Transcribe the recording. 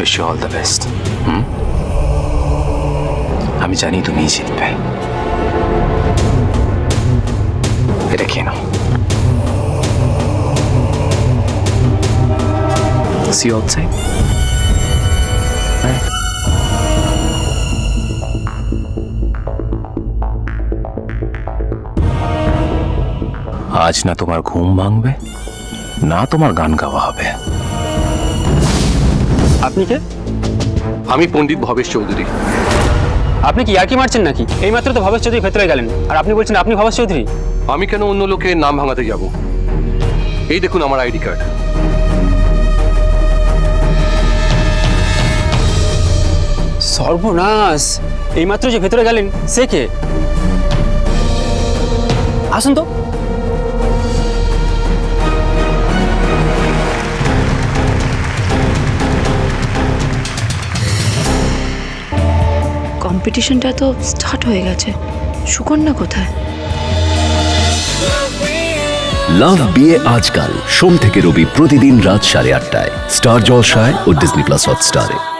Wish all the best হুম আমি জানি তুমি জিতবে। এটা খেয়ে নাও। See you outside. আজ না তোমার ঘুম ভাঙবে, না তোমার গান গাওয়া হবে। আপনি কে? আমি পণ্ডিত ভবেশ চৌধুরী। আপনি কি ইয়ার্কি মারছেন নাকি? এইমাত্র তো ভবেশ চৌধুরী ভেতরে গেলেন। আর আপনি বলছেন আপনি ভবেশ চৌধুরী? আমি কেন অন্য লোকের নাম ভাঙাতে যাব? এই দেখুন আমার আইডি কার্ড। সর্বনাশ! এইমাত্র যে ভেতরে গেলেন সে কে? আসুন তো। কম্পিটিশনটা তো স্টার্ট হয়ে গেছে। সুকন্যা কোথায়? লাভ বিয়ে আজকাল। সোম থেকে রবি প্রতিদিন রাত সাড়ে আটটায়। স্টার জলসায় ও ডিসনি প্লাস হটস্টারে।